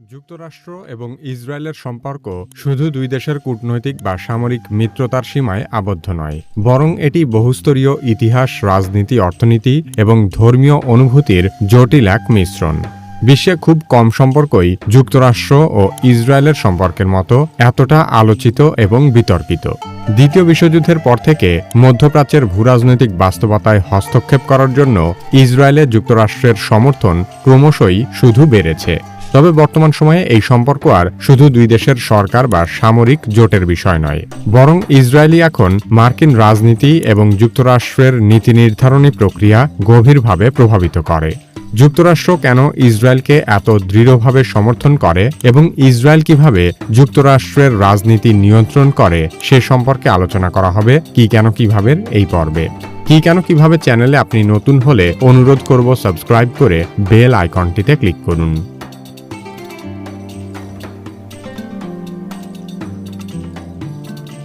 যুক্তরাষ্ট্র এবং ইসরায়েলের সম্পর্ক শুধু দুই দেশের কূটনৈতিক বা সামরিক মিত্রতার সীমায় আবদ্ধ নয়, বরং এটি বহুস্তরীয় ইতিহাস, রাজনীতি, অর্থনীতি এবং ধর্মীয় অনুভূতির জটিল এক মিশ্রণ। বিশ্বে খুব কম সম্পর্কই যুক্তরাষ্ট্র ও ইসরায়েলের সম্পর্কের মতো এতটা আলোচিত এবং বিতর্কিত। দ্বিতীয় বিশ্বযুদ্ধের পর থেকে মধ্যপ্রাচ্যের ভূরাজনৈতিক বাস্তবতায় হস্তক্ষেপ করার জন্য ইসরায়েলে যুক্তরাষ্ট্রের সমর্থন ক্রমশই শুধু বেড়েছে। তবে বর্তমান সময়ে এই সম্পর্ক আর শুধু দুই দেশের সরকার বা সামরিক জোটের বিষয় নয়, বরং ইসরায়েলি এখন মার্কিন রাজনীতি এবং যুক্তরাষ্ট্রের নীতি নির্ধারণী প্রক্রিয়া গভীরভাবে প্রভাবিত করে। যুক্তরাষ্ট্র কেন ইসরায়েলকে এত দৃঢ়ভাবে সমর্থন করে এবং ইসরায়েল কীভাবে যুক্তরাষ্ট্রের রাজনীতি নিয়ন্ত্রণ করে সে সম্পর্কে আলোচনা করা হবে, কি কেন কীভাবে এই পর্বে। কি কেন কীভাবে চ্যানেলে আপনি নতুন হলে অনুরোধ করব সাবস্ক্রাইব করে বেল আইকনটিতে ক্লিক করুন।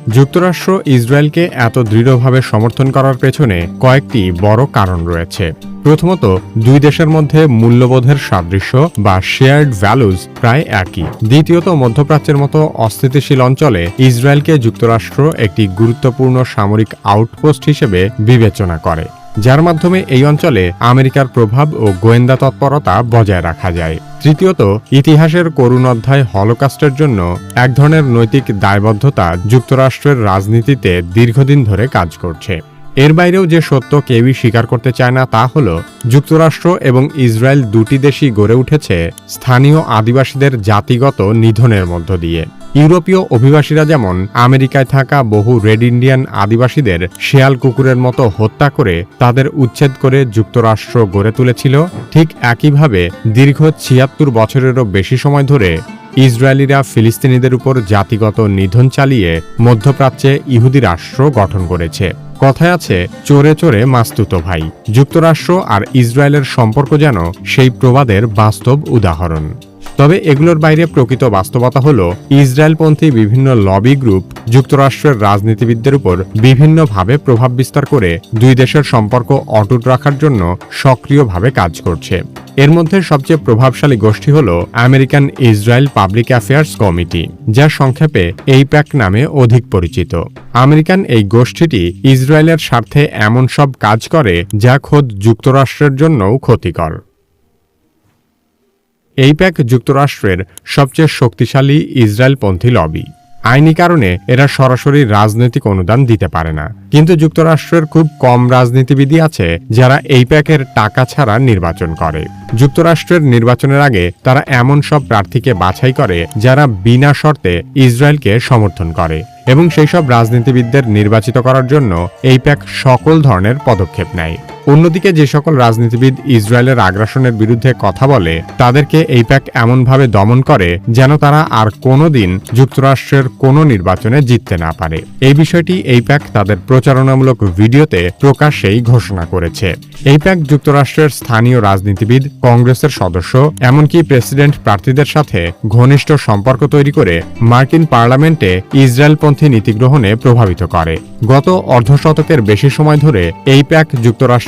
যুক্তরাষ্ট্র ইসরায়েলকে এত দৃঢ়ভাবে সমর্থন করার পেছনে কয়েকটি বড় কারণ রয়েছে। প্রথমত, দুই দেশের মধ্যে মূল্যবোধের সাদৃশ্য বা শেয়ার্ড ভ্যালুজ প্রায় একই। দ্বিতীয়ত, মধ্যপ্রাচ্যের মতো অস্থিতিশীল অঞ্চলে ইসরায়েলকে যুক্তরাষ্ট্র একটি গুরুত্বপূর্ণ সামরিক আউটপোস্ট হিসেবে বিবেচনা করে। যার মাধ্যমে এই অঞ্চলে আমেরিকার প্রভাব ও গোয়েন্দা তৎপরতা বজায় রাখা যায়। তৃতীয়ত, ইতিহাসের করুণ অধ্যায় হলোকাস্টের জন্য এক ধরনের নৈতিক দায়বদ্ধতা যুক্তরাষ্ট্রের রাজনীতিতে দীর্ঘদিন ধরে কাজ করছে। এর বাইরেও যে সত্য কেউই স্বীকার করতে চায় না তা হল, যুক্তরাষ্ট্র এবং ইসরায়েল দুটি দেশই গড়ে উঠেছে স্থানীয় আদিবাসীদের জাতিগত নিধনের মধ্য দিয়ে। ইউরোপীয় অভিবাসীরা যেমন আমেরিকায় থাকা বহু রেড ইন্ডিয়ান আদিবাসীদের শেয়াল কুকুরের মতো হত্যা করে তাদের উচ্ছেদ করে যুক্তরাষ্ট্র গড়ে তুলেছিল, ঠিক একইভাবে দীর্ঘ ছিয়াত্তর বছরেরও বেশি সময় ধরে ইসরায়েলিরা ফিলিস্তিনিদের উপর জাতিগত নিধন চালিয়ে মধ্যপ্রাচ্যে ইহুদি রাষ্ট্র গঠন করেছে। কথায় আছে, চোরে চোরে মাস্তুত ভাই। যুক্তরাষ্ট্র আর ইসরায়েলের সম্পর্ক যেন সেই প্রবাদের বাস্তব উদাহরণ। তবে এগুলোর বাইরে প্রকৃত বাস্তবতা হল, ইসরায়েলপন্থী বিভিন্ন লবি গ্রুপ যুক্তরাষ্ট্রের রাজনীতিবিদদের উপর বিভিন্নভাবে প্রভাব বিস্তার করে দুই দেশের সম্পর্ক অটুট রাখার জন্য সক্রিয়ভাবে কাজ করছে। এর মধ্যে সবচেয়ে প্রভাবশালী গোষ্ঠী হল American Israel public affairs committee যা সংক্ষেপে এই প্যাক নামে অধিক পরিচিত। আমেরিকান এই গোষ্ঠীটি ইসরায়েলের স্বার্থে এমন সব কাজ করে যা খোদ যুক্তরাষ্ট্রের জন্যও ক্ষতিকর। এই প্যাক যুক্তরাষ্ট্রের সবচেয়ে শক্তিশালী ইসরায়েলপন্থী লবি। আইনি কারণে এরা সরাসরি রাজনৈতিক অনুদান দিতে পারে না। কিন্তু যুক্তরাষ্ট্রের খুব কম রাজনীতিবিদই আছে যারা এই প্যাকের টাকা ছাড়া নির্বাচন করে। যুক্তরাষ্ট্রের নির্বাচনের আগে তারা এমন সব প্রার্থীকে বাছাই করে যারা বিনা শর্তে ইসরায়েলকে সমর্থন করে। এবং সেই সব রাজনীতিবিদদের নির্বাচিত করার জন্য এই প্যাক সকল ধরনের পদক্ষেপ নেয়। অন্যদিকে যে সকল রাজনীতিবিদ ইসরায়েলের আগ্রাসনের বিরুদ্ধে কথা বলে, তাদেরকে এই প্যাক এমনভাবে দমন করে যেন তারা আর কোনো দিন যুক্তরাষ্ট্রের কোনো নির্বাচনে জিততে না পারে। এই বিষয়টি এই প্যাক তাদের প্রচারণামূলক ভিডিওতে প্রকাশ্যেই ঘোষণা করেছে। এই প্যাক যুক্তরাষ্ট্রের স্থানীয় রাজনীতিবিদ, কংগ্রেসের সদস্য, এমনকি প্রেসিডেন্ট প্রার্থীদের সাথে ঘনিষ্ঠ সম্পর্ক তৈরি করে মার্কিন পার্লামেন্টে ইসরায়েলপন্থী নীতি গ্রহণে প্রভাবিত করে। গত অর্ধশতকের বেশি সময় ধরে এই প্যাক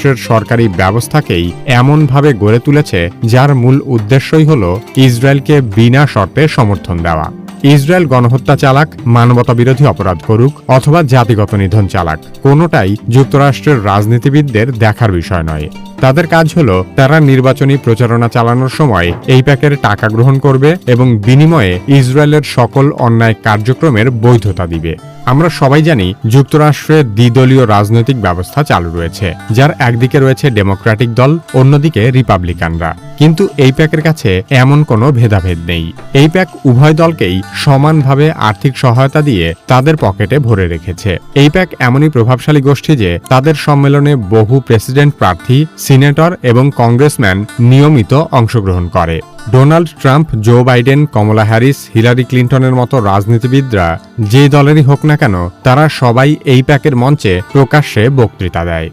যুক্তরাষ্ট্রের সরকারি ব্যবস্থাকেই এমনভাবে গড়ে তুলেছে, যার মূল উদ্দেশ্যই হল ইসরায়েলকে বিনা শর্তে সমর্থন দেওয়া। ইসরায়েল গণহত্যা চালাক মানবতা বিরোধী অপরাধ করুক, অথবা জাতিগত নিধন চালাক, কোনোটাই যুক্তরাষ্ট্রের রাজনীতিবিদদের দেখার বিষয় নয়। তাদের কাজ হল, তারা নির্বাচনী প্রচারণা চালানোর সময় এই প্যাকের টাকা গ্রহণ করবে এবং বিনিময়ে ইসরায়েলের সকল অন্যায় কার্যক্রমের বৈধতা দিবে। আমরা সবাই জানি যুক্তরাষ্ট্রে দ্বিদলীয় রাজনৈতিক ব্যবস্থা চালু রয়েছে, যার একদিকে রয়েছে ডেমোক্রেটিক দল, অন্যদিকে রিপাবলিকানরা। কিন্তু এই প্যাকের কাছে এমন কোনো ভেদাভেদ নেই। এই প্যাক উভয় দলকেই সমানভাবে আর্থিক সহায়তা দিয়ে তাদের পকেটে ভরে রেখেছে। এই প্যাক এমনই প্রভাবশালী গোষ্ঠী যে তাদের সম্মেলনে বহু প্রেসিডেন্ট প্রার্থী, সিনেটর এবং কংগ্রেসম্যান নিয়মিত অংশগ্রহণ করে। Donald Trump, Joe Biden, Kamala Harris, Hillary ক্লিন্টনের মতো রাজনীতিবিদরা যে দলেরই হোক না কেন, তারা সবাই এই প্যাকের মঞ্চে প্রকাশ্যে বক্তৃতা দেয়।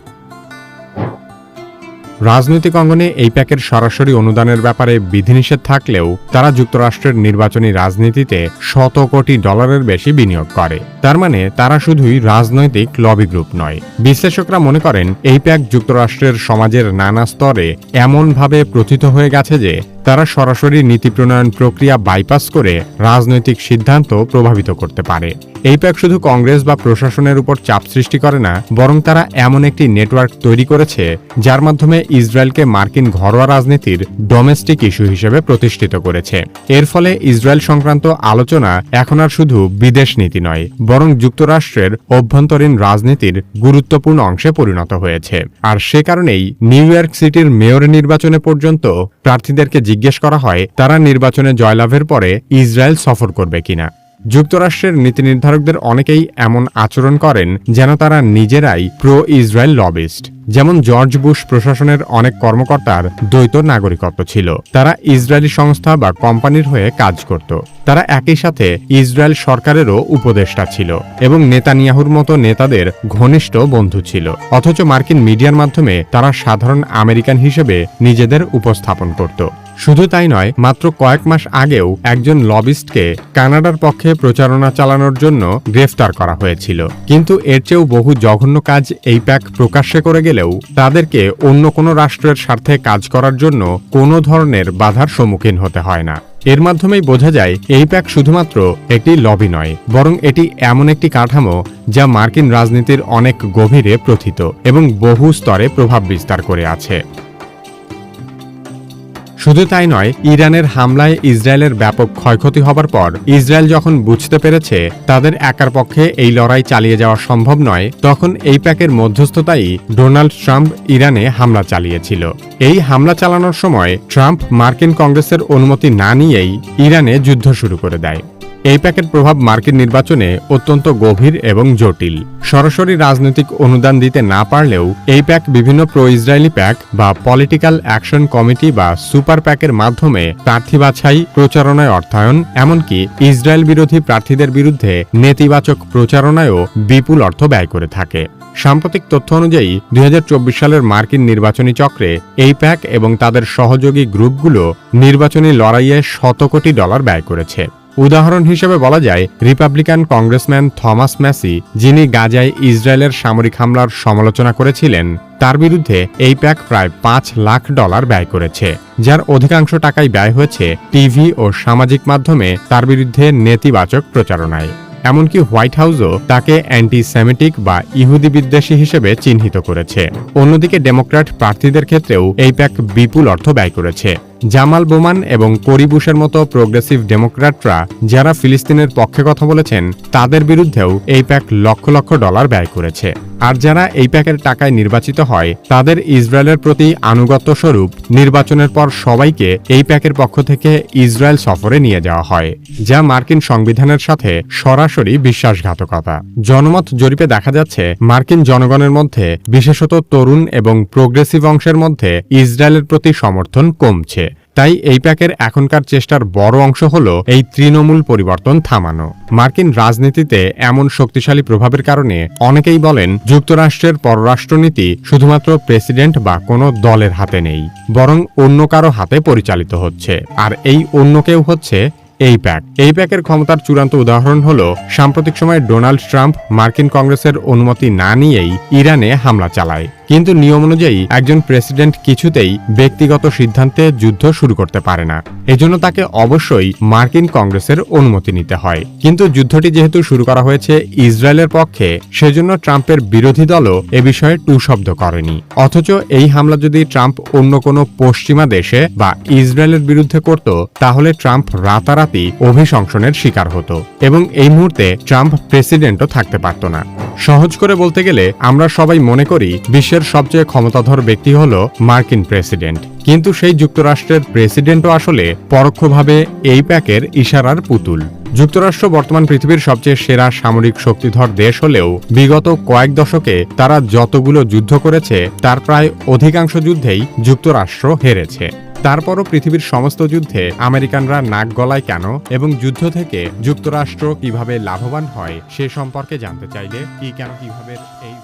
রাজনৈতিক অঙ্গনে এই প্যাকের সরাসরি অনুদানের ব্যাপারে বিধিনিষেধ থাকলেও তারা যুক্তরাষ্ট্রের নির্বাচনী রাজনীতিতে শত কোটি ডলারের বেশি বিনিয়োগ করে। তার মানে তারা শুধুই রাজনৈতিক লবি গ্রুপ নয়। বিশ্লেষকরা মনে করেন, এই প্যাক যুক্তরাষ্ট্রের সমাজের নানা স্তরে এমনভাবে প্রথিত হয়ে গেছে যে তারা সরাসরি নীতি প্রণয়ন প্রক্রিয়া বাইপাস করে রাজনৈতিক সিদ্ধান্ত প্রভাবিত করতে পারে। এই প্যাক শুধু কংগ্রেস বা প্রশাসনের উপর চাপ সৃষ্টি করে না, বরং তারা এমন একটি নেটওয়ার্ক তৈরি করেছে, যার মাধ্যমে ইসরায়েলকে মার্কিন ঘরোয়া রাজনীতির ডোমেস্টিক ইস্যু হিসেবে প্রতিষ্ঠিত করেছে। এর ফলে ইসরায়েল সংক্রান্ত আলোচনা এখন আর শুধু বিদেশ নীতি নয়, বরং যুক্তরাষ্ট্রের অভ্যন্তরীণ রাজনীতির গুরুত্বপূর্ণ অংশে পরিণত হয়েছে। আর সে কারণেই নিউ ইয়র্ক সিটির মেয়র নির্বাচনে পর্যন্ত প্রার্থীদেরকে জিজ্ঞেস করা হয়, তারা নির্বাচনে জয়লাভের পরে ইসরায়েল সফর করবে কিনা। যুক্তরাষ্ট্রের নীতি নির্ধারকদের অনেকেই এমন আচরণ করেন যেন তারা নিজেরাই প্রো ইসরায়েল লবিস্ট যেমন জর্জ বুশ প্রশাসনের অনেক কর্মকর্তার দ্বৈত নাগরিকত্ব ছিল। তারা ইসরায়েলি সংস্থা বা কোম্পানির হয়ে কাজ করত। তারা একই সাথে ইসরায়েল সরকারেরও উপদেষ্টা ছিল এবং নেতানিয়াহুর মতো নেতাদের ঘনিষ্ঠ বন্ধু ছিল। অথচ মার্কিন মিডিয়ার মাধ্যমে তারা সাধারণ আমেরিকান হিসেবে নিজেদের উপস্থাপন করত। শুধু তাই নয়, মাত্র কয়েক মাস আগেও একজন লবিস্টকে কানাডার পক্ষে প্রচারণা চালানোর জন্য গ্রেফতার করা হয়েছিল। কিন্তু এর চেয়েও বহু জঘন্য কাজ এই প্যাক প্রকাশ্যে করে গেলেও তাদেরকে অন্য কোনো রাষ্ট্রের স্বার্থে কাজ করার জন্য কোনো ধরনের বাধার সম্মুখীন হতে হয় না। এর মাধ্যমেই বোঝা যায় এই প্যাক শুধুমাত্র একটি লবি নয়, বরং এটি এমন একটি কাঠামো যা মার্কিন রাজনীতির অনেক গভীরে প্রথিত এবং বহু স্তরে প্রভাব বিস্তার করে আছে। শুধু তাই নয়, ইরানের হামলায় ইসরায়েলের ব্যাপক ক্ষয়ক্ষতি হবার পর ইসরায়েল যখন বুঝতে পেরেছে তাদের একার পক্ষে এই লড়াই চালিয়ে যাওয়া সম্ভব নয়, তখন এই প্যাকের মধ্যস্থতাই ডোনাল্ড ট্রাম্প ইরানে হামলা চালিয়েছিল। এই হামলা চালানোর সময় ট্রাম্প মার্কিন কংগ্রেসের অনুমতি না নিয়েই ইরানে যুদ্ধ শুরু করে দেয়। এই প্যাকের প্রভাব মার্কিন নির্বাচনে অত্যন্ত গভীর এবং জটিল। সরাসরি রাজনৈতিক অনুদান দিতে না পারলেও এই প্যাক বিভিন্ন প্রো ইসরায়েলি প্যাক বা পলিটিক্যাল অ্যাকশন কমিটি বা সুপার প্যাকের মাধ্যমে প্রার্থী বাছাই, প্রচারণায় অর্থায়ন, এমনকি ইসরায়েল বিরোধী প্রার্থীদের বিরুদ্ধে নেতিবাচক প্রচারণায়ও বিপুল অর্থ ব্যয় করে থাকে। সাম্প্রতিক তথ্য অনুযায়ী, দুই হাজার চব্বিশ সালের মার্কিন নির্বাচনী চক্রে এই প্যাক এবং তাদের সহযোগী গ্রুপগুলো নির্বাচনী লড়াইয়ে শত কোটি ডলার ব্যয় করেছে। উদাহরণ হিসেবে বলা যায়, রিপাবলিকান কংগ্রেসম্যান থমাস ম্যাসি, যিনি গাজায় ইসরায়েলের সামরিক হামলার সমালোচনা করেছিলেন, তার বিরুদ্ধে এই প্যাক প্রায় পাঁচ লাখ ডলার ব্যয় করেছে, যার অধিকাংশ টাকাই ব্যয় হয়েছে টিভি ও সামাজিক মাধ্যমে তার বিরুদ্ধে নেতিবাচক প্রচারণায়। এমনকি হোয়াইট হাউসও তাকে অ্যান্টি সেমেটিক বা ইহুদি বিদ্বেষী হিসেবে চিহ্নিত করেছে। অন্যদিকে ডেমোক্র্যাট প্রার্থীদের ক্ষেত্রেও এই প্যাক বিপুল অর্থ ব্যয় করেছে। জামাল বোমান এবং করিবুশের মতো প্রোগ্রেসিভ ডেমোক্র্যাটরা যারা ফিলিস্তিনের পক্ষে কথা বলেছেন, তাদের বিরুদ্ধেও এই প্যাক লক্ষ লক্ষ ডলার ব্যয় করেছে। আর যারা এই প্যাকের টাকায় নির্বাচিত হয়, তাদের ইসরায়েলের প্রতি আনুগত্য স্বরূপ নির্বাচনের পর সবাইকে এই প্যাকের পক্ষ থেকে ইসরায়েল সফরে নিয়ে যাওয়া হয়, যা মার্কিন সংবিধানের সাথে সরাসরি বিশ্বাসঘাতকতা। জনমত জরিপে দেখা যাচ্ছে, মার্কিন জনগণের মধ্যে, বিশেষত তরুণ এবং প্রোগ্রেসিভ অংশের মধ্যে, ইসরায়েলের প্রতি সমর্থন কমছে। তাই এই প্যাকের এখনকার চেষ্টার বড় অংশ হল এই তৃণমূল পরিবর্তন থামানো। মার্কিন রাজনীতিতে এমন শক্তিশালী প্রভাবের কারণে অনেকেই বলেন যুক্তরাষ্ট্রের পররাষ্ট্রনীতি শুধুমাত্র প্রেসিডেন্ট বা কোনো দলের হাতে নেই, বরং অন্য কারও হাতে পরিচালিত হচ্ছে। আর এই অন্য কেউ হচ্ছে এই প্যাক। এই প্যাকের ক্ষমতার চূড়ান্ত উদাহরণ হল সাম্প্রতিক সময়ে ডোনাল্ড ট্রাম্প মার্কিন কংগ্রেসের অনুমতি না নিয়েই ইরানে হামলা চালায়। কিন্তু নিয়ম অনুযায়ী একজন প্রেসিডেন্ট কিছুতেই ব্যক্তিগত সিদ্ধান্তে যুদ্ধ শুরু করতে পারে না। এজন্য তাকে অবশ্যই মার্কিন কংগ্রেসের অনুমতি নিতে হয়। কিন্তু যুদ্ধটি যেহেতু শুরু করা হয়েছে ইসরায়েলের পক্ষে, সেজন্য ট্রাম্পের বিরোধী দলও এ বিষয়ে টু শব্দ করেনি। অথচ এই হামলা যদি ট্রাম্প অন্য কোনো পশ্চিমা দেশে বা ইসরায়েলের বিরুদ্ধে করত, তাহলে ট্রাম্প রাতারাতি অভিশংসনের শিকার হতো। এবং এই মুহূর্তে ট্রাম্প প্রেসিডেন্টও থাকতে পারত না। সহজ করে বলতে গেলে, আমরা সবাই মনে করি বিশ্বের সবচেয়ে ক্ষমতাধর ব্যক্তি হল মার্কিন প্রেসিডেন্ট। কিন্তু সেই যুক্তরাষ্ট্রের প্রেসিডেন্টও আসলে পরোক্ষভাবে এই প্যাকের ইশারার পুতুল। যুক্তরাষ্ট্র বর্তমান পৃথিবীর সবচেয়ে সেরা সামরিক শক্তিধর দেশ হলেও বিগত কয়েক দশকে তারা যতগুলো যুদ্ধ করেছে, তার প্রায় অধিকাংশ যুদ্ধেই যুক্তরাষ্ট্র হেরেছে। তারপরও পৃথিবীর সমস্ত যুদ্ধে আমেরিকানরা নাক গলায় কেন এবং যুদ্ধ থেকে যুক্তরাষ্ট্র কীভাবে লাভবান হয় সে সম্পর্কে জানতে চাইলে কি কেন কীভাবে এই